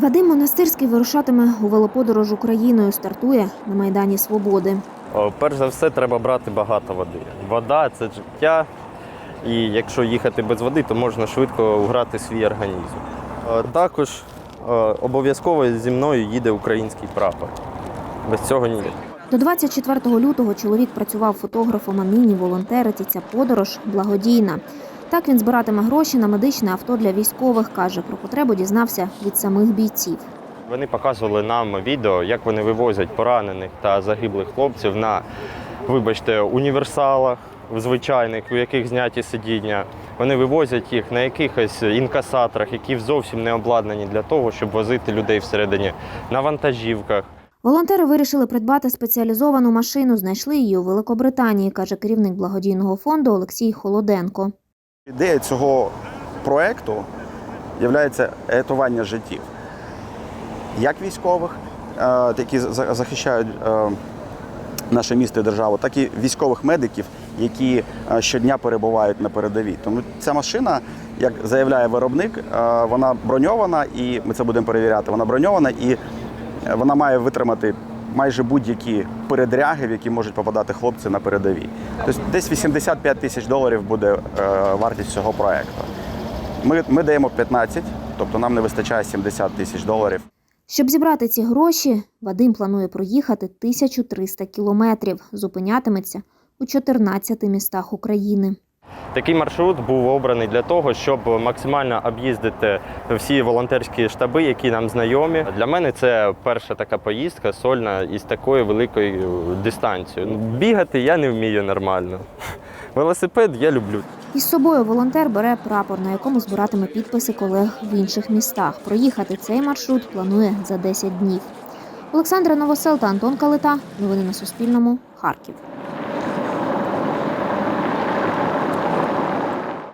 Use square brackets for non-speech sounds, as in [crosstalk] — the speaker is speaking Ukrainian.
Вадим Монастирський вирушатиме у велоподорож Україною. Стартує на Майдані Свободи. Перш за все, треба брати багато води. Вода це життя, і якщо їхати без води, то можна швидко уграти свій організм. Е, Також е, обов'язково зі мною їде український прапор. Без цього ніяк. До 24 лютого чоловік працював фотографом, а нині волонтерить і ця подорож благодійна. Так він збиратиме гроші на медичне авто для військових. каже, про потребу дізнався від самих бійців. Вони показували нам відео, як вони вивозять поранених та загиблих хлопців на, вибачте, універсалах звичайних, у яких зняті сидіння. Вони вивозять їх на якихось інкасаторах, які зовсім не обладнані для того, щоб возити людей всередині на вантажівках. Волонтери вирішили придбати спеціалізовану машину. Знайшли її у Великобританії, каже керівник благодійного фонду Олексій Холоденко. Ідея цього проекту є рятування життів як військових, е, які за- захищають е, наше місто і державу, так і військових медиків, які е, щодня перебувають на передовій. Тому ця машина, як заявляє виробник, вона броньована, і ми це будемо перевіряти. Вона броньована і вона має витримати майже будь-які передряги, в які можуть попадати хлопці на передовій. Тобто десь 85 тисяч доларів буде е, вартість цього проекту. Ми, ми даємо 15, тобто нам не вистачає 70 тисяч доларів. Щоб зібрати ці гроші, Вадим планує проїхати 1300 кілометрів. Зупинятиметься у 14 містах України. Такий маршрут був обраний для того, щоб максимально об'їздити всі волонтерські штаби, які нам знайомі. Для мене це перша така поїздка сольна із такою великою дистанцією. Ну, Бігати я не вмію нормально. [laughs] Велосипед я люблю. Із собою волонтер бере прапор, на якому збиратиме підписи колег в інших містах. Проїхати цей маршрут планує за 10 днів. Олександра Новосел та Антон Калита. Новини на Суспільному. Харків.